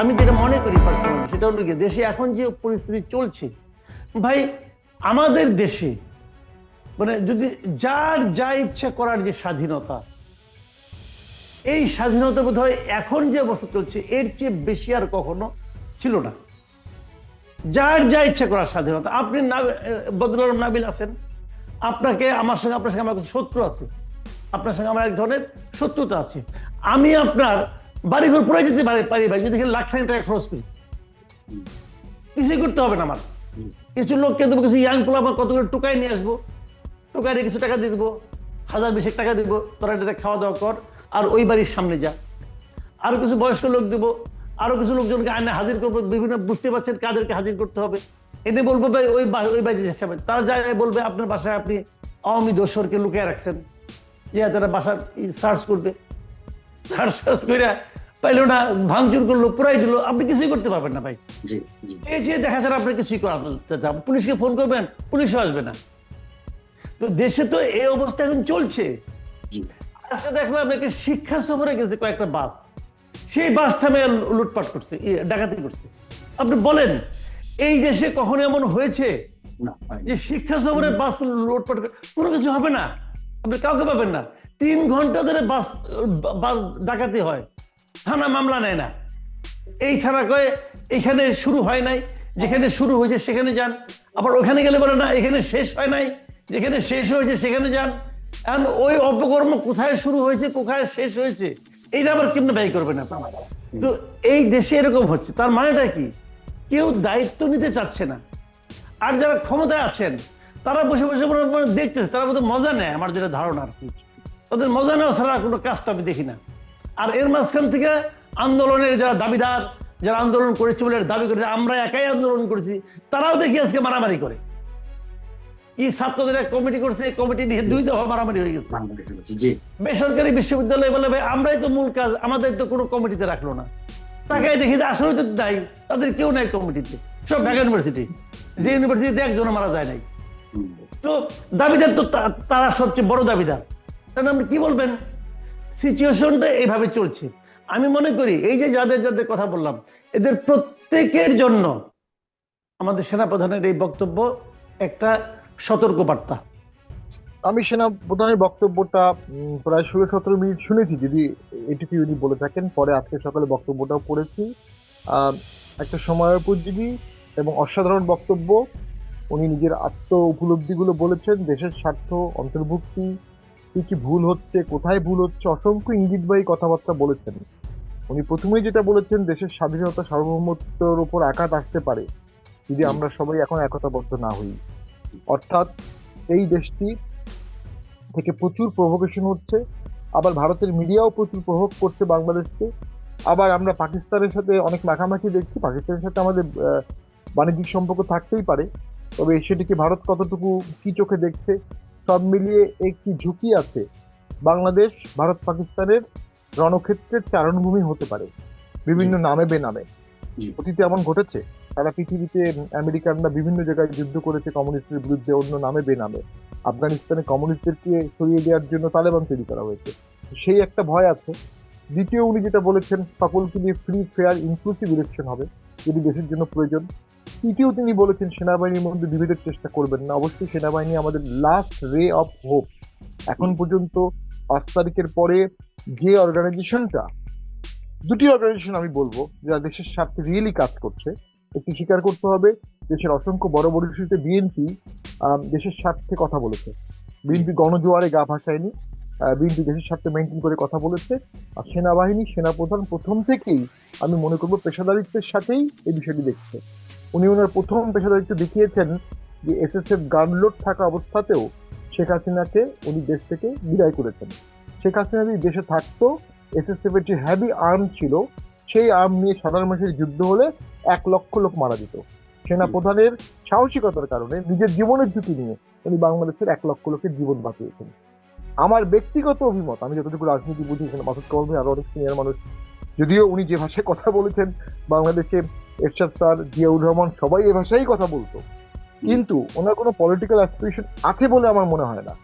আমি যেটা মনে করি পার্সোনালি সেটা হলো দেশে এখন যে পরিস্থিতি চলছে, ভাই আমাদের দেশে মানে যদি যার যা ইচ্ছা করার যে স্বাধীনতা, এই স্বাধীনতা বোধ হয় এখন যে অবস্থা চলছে, এর চেয়ে বেশি আর কখনো ছিল না। যার যা ইচ্ছা করার স্বাধীনতা, আপনি না- বদরুল নাবিল আছেন, আপনাকে আমার সঙ্গে, আপনার সঙ্গে আমার শত্রু আছে, আপনার সঙ্গে আমার এক ধরনের শত্রুতা আছে। আমি আপনার বাড়িঘর পড়ে যেতে পারি পারি ভাই যদি লাখ খানিক টাকা খরচ করি, কিছুই করতে হবে না আমার। কিছু লোককে দেবো, কিছু ইয়াং পোলা আমার কতগুলো টোকাই নিয়ে আসব টোকাই কিছু টাকা দিয়ে দেবো, হাজার বিশেক টাকা দিব, তোরা এটাতে খাওয়া দাওয়া কর, আর ওই বাড়ির সামনে যা। আরও কিছু বয়স্ক লোক দিব আরও কিছু লোকজনকে আয়না হাজির করব, বিভিন্ন বুঝতে পারছেন কাদেরকে হাজির করতে হবে। এনে বলব ভাই, ওই বা- ওই বাড়ির হিসাবে। তারা যায় বলবে, আপনার বাসায় আপনি আওয়ামী দোসরকে লুকিয়ে রাখছেন। যে তারা বাসা সার্চ করবে, সার্চ সার্চ করে পাইলো না ভাঙচুর করল পুরাই দিল আপনি কিছুই করতে পারবেন না ভাই। এই যে দেখা ছাড়া আপনি কিছুই যাবেন পুলিশকে ফোন করবেন পুলিশও আসবে না। তো দেশে তো এই অবস্থা এখন চলছে। আজকে দেখলাম একটা শিক্ষা সফরে গেছে কয়েকটা বাস। সেই বাস থামে লুটপাট করছে ডাকাতি করছে। আপনি বলেন এই দেশে কখনো এমন হয়েছে না যে শিক্ষা সফরের বাস লুটপাট কোনো কিছু হবে না? আপনি কাউকে পাবেন না। তিন ঘণ্টা ধরে বাস বাস ডাকাতি হয়। থানা মামলা নেয় না। এই থানা কয়ে এখানে শুরু হয় নাই, যেখানে শুরু হয়েছে সেখানে যান। আবার ওখানে গেলে বলে, না, এখানে শেষ হয় নাই, যেখানে শেষ হয়েছে সেখানে যান। এখন ওই অপকর্ম কোথায় শুরু হয়েছে, কোথায় শেষ হয়েছে, এইটা আবার কেমনে ব্যয় করবেন আপনারা তো এই দেশে এরকম হচ্ছে। তার মানেটা কি? কেউ দায়িত্ব নিতে চাচ্ছে না। আর যারা ক্ষমতায় আছেন, তারা বসে বসে দেখতেছে, তারা বোধহয় মজা নেয়, আমার যেটা ধারণা আর কি। তাদের মজা নেওয়া ছাড়া কোনো কাজটা আমি দেখি না। আর এর মাঝখান থেকে আন্দোলনের যারা দাবিদার যারা আন্দোলন করেছে বলে দাবি করেছে আমরা একাই আন্দোলন করেছি তারাও দেখি আজকে মারামারি করে। কি ছাত্রদের এক কমিটি করছে এই কমিটি নিয়ে দুই দফা মারামারি হয়ে গেছে। বেসরকারি বিশ্ববিদ্যালয় বলে ভাই আমরাই তো মূল কাজ আমাদের তো কোনো কমিটিতে রাখল না। তাকাই দেখি যে আসলে তো নাই তাদের কেউ নাই কমিটিতে। সব ঢাকা ইউনিভার্সিটি। যে ইউনিভার্সিটিতে একজনও মারা যায় নাই। তো দাবিদার তো তারা সবচেয়ে বড় দাবিদার। তাহলে আপনি কি বলবেন? সিচুয়েশনটা এইভাবে চলছে। আমি মনে করি, এই যে যাদের যাদের কথা বললাম, এদের প্রত্যেকের জন্য আমাদের সেনাপ্রধানের এই বক্তব্য একটা সতর্ক বার্তা আমি সেনা প্রধানের বক্তব্যটা প্রায় ষোলো সতেরো মিনিট শুনেছি, যদি এটুকু উনি বলে থাকেন, পরে আজকে সকালে বক্তব্যটাও পড়েছি। একটা সময় উপযোগী এবং অসাধারণ বক্তব্য। উনি নিজের আত্ম উপলব্ধিগুলো বলেছেন, দেশের স্বার্থ, অন্তর্ভুক্তি কি কি ভুল হচ্ছে, কোথায় ভুল হচ্ছে, অসংখ্য ইঙ্গিতবাহী কথাবার্তা বলেছেন। উনি প্রথমেই যেটা বলেছেন, দেশের স্বাধীনতা সার্বভৌমত্বর উপর আঘাত আসতে পারে, যদি আমরা সবাই এখন একতাবদ্ধ না হই। অর্থাৎ এই দেশটি থেকে প্রচুর প্রভোকেশন হচ্ছে, আবার ভারতের মিডিয়াও প্রচুর প্রভোগ করছে বাংলাদেশকে। আবার আমরা পাকিস্তানের সাথে অনেক মাখামাখি দেখছি, পাকিস্তানের সাথে আমাদের বাণিজ্যিক সম্পর্ক থাকতেই পারে। তবে সেটিকে ভারত কতটুকু কি চোখে দেখছে সব মিলিয়ে একটি ঝুঁকি আছে। বাংলাদেশ ভারত পাকিস্তানের রণক্ষেত্রের চারণভূমি হতে পারে। বিভিন্ন নামে বেনামে। অতীতে এমন ঘটেছে সারা পৃথিবীতে আমেরিকানরা বিভিন্ন জায়গায় যুদ্ধ করেছে কমিউনিস্টের বিরুদ্ধে অন্য নামে বেনামে। আফগানিস্তানে কমিউনিস্টদেরকে সরিয়ে দেওয়ার জন্য তালেবান তৈরি করা হয়েছে। সেই একটা ভয় আছে। দ্বিতীয় উনি যেটা বলেছেন সকলকে নিয়ে ফ্রি ফেয়ার ইনক্লুসিভ ইলেকশন হবে। যদি দেশের জন্য প্রয়োজন। তৃতীয় তিনি বলেছেন, সেনাবাহিনীর মধ্যে বিভেদের চেষ্টা করবেন না। অবশ্যই সেনাবাহিনী আমাদের লাস্ট রে অফ হোপ এখন পর্যন্ত পাঁচ তারিখের পরে যে অর্গানাইজেশনটা দুটি অর্গানাইজেশন আমি বলব যারা দেশের স্বার্থে রিয়েলি কাজ করছে একটি স্বীকার করতে হবে, দেশের অসংখ্য বড় বড় ইস্যুতে বিএনপি দেশের স্বার্থে কথা বলেছে। বিএনপি গণজোয়ারে গা ভাসায়নি বিএনপি দেশের স্বার্থে মেনটেন করে কথা বলেছে, আর সেনাবাহিনী, সেনাপ্রধান প্রথম থেকেই আমি মনে করব পেশাদারিত্বের সাথেই এই বিষয়টি দেখছে। উনি ওনার প্রথম পেশাদারিত্ব দেখিয়েছেন যে এসএসএফ গার্ডলোড থাকা অবস্থাতেও শেখ হাসিনাকে উনি দেশ থেকে বিদায় করেছেন। শেখ হাসিনা যদি দেশে থাকতো, এসএসএফ এর যে হ্যাভি আর্ম ছিল, সেই আর্ম নিয়ে সাধারণ মানুষের যুদ্ধ হলে এক লক্ষ লোক মারা যেত। সেনা প্রধানের সাহসিকতার কারণে নিজের জীবনের ঝুঁকি নিয়ে উনি বাংলাদেশের এক লক্ষ লোকের জীবন বাঁচিয়েছেন। আমার ব্যক্তিগত অভিমত, আমি যতটুকু রাজনীতি বুঝি, এখানে মাসুদ কর্মী আরও অনেক সিনিয়র মানুষ যদিও উনি যে ভাষায় কথা বলেছেন, বাংলাদেশে এরশাদ স্যার, জিয়াউর রহমান, সবাই এ ভাষায় কথা বলতো। কিন্তু ওনার কোনো পলিটিক্যাল অ্যাসপিরেশন আছে বলে আমার মনে হয় না।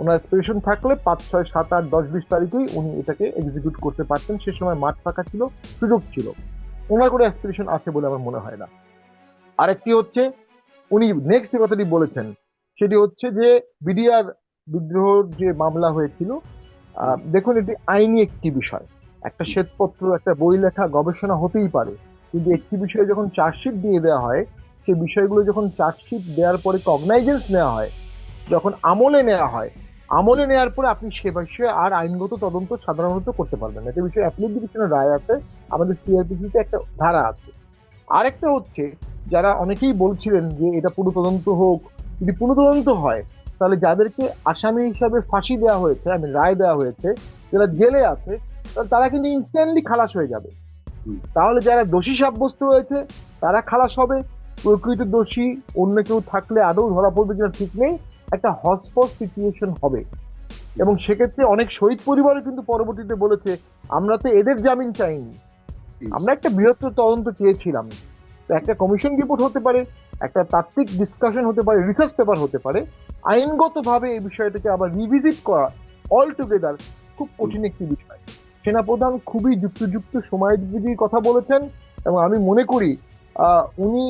ওনার অ্যাসপিরেশন থাকলে পাঁচ, ছয়, সাত, আট, দশ, বিশ তারিখেই উনি এটাকে এক্সিকিউট করতে পারতেন। সে সময় মাঠ ফাঁকা ছিল, সুযোগ ছিল। ওনার কোনো অ্যাসপিরেশন আছে বলে আমার মনে হয় না। আরেকটি হচ্ছে, উনি নেক্সট যে কথাটি বলেছেন, সেটি হচ্ছে যে বিডিআর বিদ্রোহর যে মামলা হয়েছিল দেখুন এটি আইনি একটি বিষয়। একটা শ্বেতপত্র একটা বই লেখা গবেষণা হতেই পারে। কিন্তু একটি বিষয়ে যখন চার্জশিট দিয়ে দেওয়া হয় সেই বিষয়গুলো যখন চার্জশিট দেওয়ার পরে কগনাইজেন্স নেওয়া হয় যখন আমলে নেওয়া হয় আমলে নেওয়ার পরে আপনি সে বিষয়ে আর আইনগত তদন্ত সাধারণত করতে পারবেন না। এটা বিষয়ে অ্যাপিলেট ডিভিশনের রায় আছে আমাদের সিআরপিসিতে একটা ধারা আছে। আরেকটা হচ্ছে যারা অনেকেই বলছিলেন যে এটা পুরো তদন্ত হোক যদি পুরো তদন্ত হয় তাহলে যাদেরকে আসামি হিসাবে ফাঁসি দেওয়া হয়েছে আমি রায় দেওয়া হয়েছে যারা জেলে আছে তারা কিন্তু ইনস্ট্যান্টলি খালাস হয়ে যাবে। তাহলে যারা দোষী সাব্যস্ত হয়েছে তারা খালাস হবে। প্রকৃত দোষী অন্য কেউ থাকলে আদৌ ধরা পড়বে কিনা ঠিক নেই। একটা হসপস সিচুয়েশন হবে। এবং সেক্ষেত্রে অনেক শহীদ পরিবারও কিন্তু পরবর্তীতে বলেছে আমরা তো এদের জামিন চাইনি। আমরা একটা বৃহত্তর তদন্ত চেয়েছিলাম। তো একটা কমিশন রিপোর্ট হতে পারে একটা তাত্ত্বিক ডিসকাশন হতে পারে রিসার্চ পেপার হতে পারে। আইনগতভাবে এই বিষয়টাকে আবার রিভিজিট করা অল টুগেদার খুব কঠিন একটি বিষয়। সেনাপ্রধান খুবই যুক্তিযুক্ত সময়োপযোগী কথা বলেছেন এবং আমি মনে করি উনি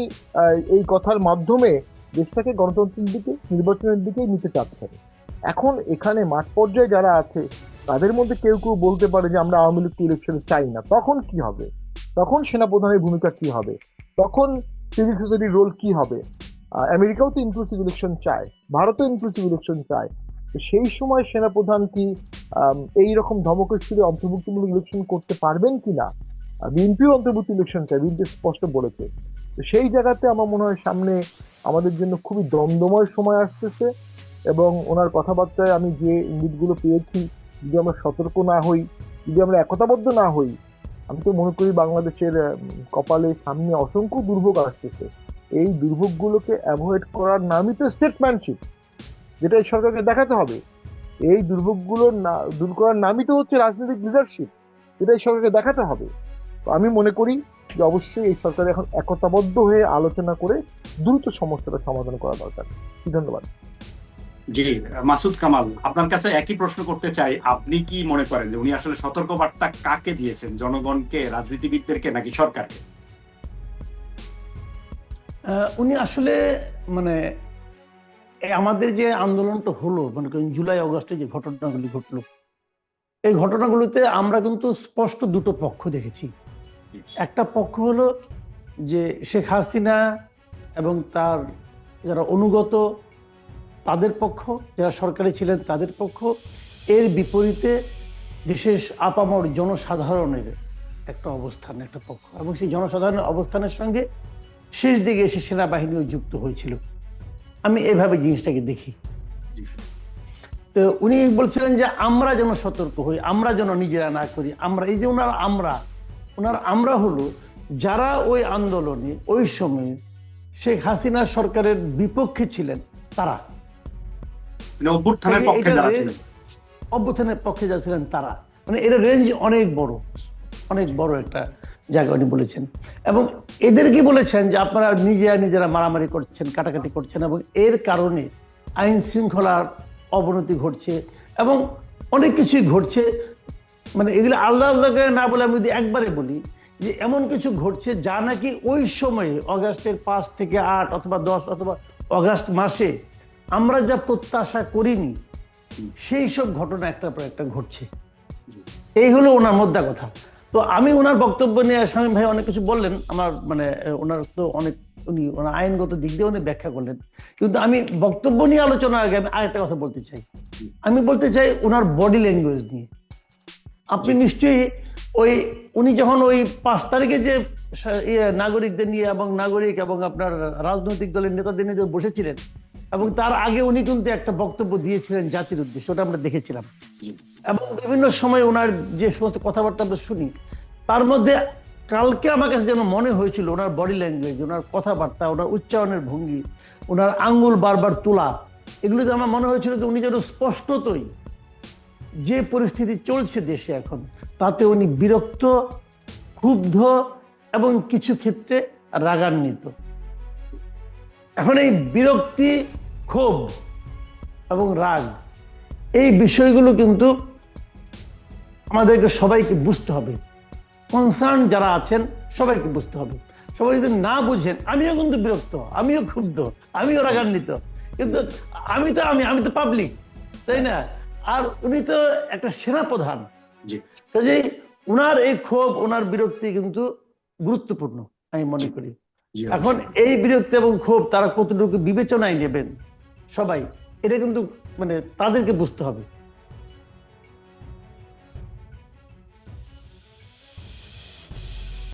এই কথার মাধ্যমে দেশটাকে গণতন্ত্রের দিকে, নির্বাচনের দিকে নিতে চাচ্ছেন। এখন এখানে মাঠ পর্যায়ে যারা আছে, তাদের মধ্যে কেউ কেউ বলতে পারে যে আমরা আওয়ামী লীগকে ইলেকশনে চাই না। তখন কি হবে? তখন সেনাপ্রধানের ভূমিকা কি হবে? তখন সিভিল সোসাইটির রোল কি হবে? আমেরিকাও তো ইনক্লুসিভ ইলেকশন চায়, ভারতও ইনক্লুসিভ ইলেকশন চায়। সেই সময় সেনাপ্রধান কি এই রকম ধমকের সুরে অন্তর্ভুক্তিমূলক ইলেকশন করতে পারবেন কিনা? বিএনপিও অন্তর্ভুক্তি ইলেকশন চায়, বিএনপি স্পষ্ট বলেছে। সেই জায়গাতে আমার মনে হয় সামনে আমাদের জন্য খুবই দমদময় সময় আসতেছে এবং ওনার কথাবার্তায় আমি যে ইঙ্গিতগুলো পেয়েছি, যদি আমরা সতর্ক না হই, যদি আমরা একতাবদ্ধ না হই, আমি তো মনে করি বাংলাদেশের কপালে সামনে অসংখ্য দুর্ভোগ আসতেছে। এই দুর্ভোগগুলোকে অ্যাভয়েড করার নামই তো স্টেটসম্যানশিপ যেটা এই সরকারকে দেখাতে হবে। এই দুর্ভোগগুলো না দূর করার নামই তো হচ্ছে রাজনৈতিক লিডারশিপ যেটা এই সরকারকে দেখাতে হবে। তো আমি মনে করি যে অবশ্যই এই সরকার এখন একতাবদ্ধ হয়ে আলোচনা করে দ্রুত সমস্যাটা সমাধান করা দরকার। ধন্যবাদ। জি মাসুদ কামাল আপনার কাছে একই প্রশ্ন করতে চাই। আপনি কি মনে করেন যে উনি আসলে সতর্কবার্তা কাকে দিয়েছেন? জনগণকে রাজনীতিবিদদেরকে নাকি সরকারকে? আহ, উনি আসলে মানে আমাদের যে আন্দোলনটা হলো মানে করেন জুলাই অগস্টে যে ঘটনাগুলি ঘটলো এই ঘটনাগুলোতে আমরা কিন্তু স্পষ্ট দুটো পক্ষ দেখেছি। একটা পক্ষ হলো যে শেখ হাসিনা এবং তার যারা অনুগত তাদের পক্ষ যারা সরকারে ছিলেন তাদের পক্ষ এর বিপরীতে বিশেষ আপামর জনসাধারণের একটা অবস্থান একটা পক্ষ। এবং সেই জনসাধারণের অবস্থানের সঙ্গে শেষ দিকে এসে সেনাবাহিনীও যুক্ত হয়েছিল। আমি এভাবে জিনিসটাকে দেখি। তো উনি বলছিলেন যে আমরা যেন সতর্ক হই আমরা যেন নিজেরা না করি আমরা এই যে ওনার আমরা ওনার আমরা হলো যারা ওই আন্দোলনে ওই সময়ে শেখ হাসিনা সরকারের বিপক্ষে ছিলেন তারা। মানে অভ্যুত্থানের পক্ষে এটা যারা ছিলেন। অভ্যুত্থানের পক্ষে যা ছিলেন তারা। মানে এর রেঞ্জ অনেক বড় অনেক বড় একটা জায়গা উনি বলেছেন। এবং এদেরকে বলেছেন যে আপনারা নিজেরা নিজেরা মারামারি করছেন, কাটাকাটি করছেন এবং এর কারণে আইন শৃঙ্খলার অবনতি ঘটছে এবং অনেক কিছুই ঘটছে। মানে এগুলো আলাদা করে না বলে আমি যদি একবারে বলি যে এমন কিছু ঘটছে যা নাকি ওই সময়ে অগাস্টের পাঁচ থেকে আট অথবা দশ অথবা অগাস্ট মাসে আমরা যা প্রত্যাশা করিনি, সেই সব ঘটনা একটা পর একটা ঘটছে। এই হলো ওনার মোদ্দা কথা। তো আমি ওনার বক্তব্য নিয়ে স্বামী ভাই অনেক কিছু বললেন। আমার মানে ওনার তো অনেক উনি ওনার আইনগত দিক দিয়ে উনি ব্যাখ্যা করলেন। কিন্তু আমি বক্তব্য নিয়ে আলোচনার আগে আমি আরেকটা কথা বলতে চাই। আমি বলতে চাই ওনার বডি ল্যাঙ্গুয়েজ নিয়ে। আপনি নিশ্চয়ই ওই উনি যখন ওই পাঁচ তারিখে যে ইয়ে নাগরিকদের নিয়ে এবং নাগরিক এবং আপনার রাজনৈতিক দলের নেতাদের নিয়ে বসেছিলেন এবং তার আগে উনি কিন্তু একটা বক্তব্য দিয়েছিলেন জাতির উদ্দেশ্যে ওটা আমরা দেখেছিলাম। এবং বিভিন্ন সময় ওনার যে সমস্ত কথাবার্তা আমরা শুনি তার মধ্যে কালকে আমার কাছে যেন মনে হয়েছিল ওনার বডি ল্যাঙ্গুয়েজ ওনার কথাবার্তা, ওনার উচ্চারণের ভঙ্গি, ওনার আঙ্গুল বারবার তোলা, এগুলোতে আমার মনে হয়েছিল যে উনি যেন স্পষ্টতই যে পরিস্থিতি চলছে দেশে এখন, তাতে উনি বিরক্ত, ক্ষুব্ধ এবং কিছু ক্ষেত্রে রাগান্বিত। এখন এই বিরক্তি, ক্ষোভ এবং রাগ, এই বিষয়গুলো কিন্তু আমাদেরকে সবাইকে বুঝতে হবে। কনসার্ন যারা আছেন সবাইকে বুঝতে হবে। সবাই যদি না বুঝেন আমিও কিন্তু বিরক্ত আমিও ক্ষুব্ধ আমিও রাগান্বিত। কিন্তু আমি তো আমি আমি তো পাবলিক তাই না? আর উনি তো একটা সেনাপ্রধান জি। কাজেই উনার এই ক্ষোভ ওনার বিরক্তি কিন্তু গুরুত্বপূর্ণ আমি মনে করি। এখন এই বিরক্তি এবং ক্ষোভ তারা কতটুকু বিবেচনায় নেবেন? সবাই এটা কিন্তু মানে তাদেরকে বুঝতে হবে।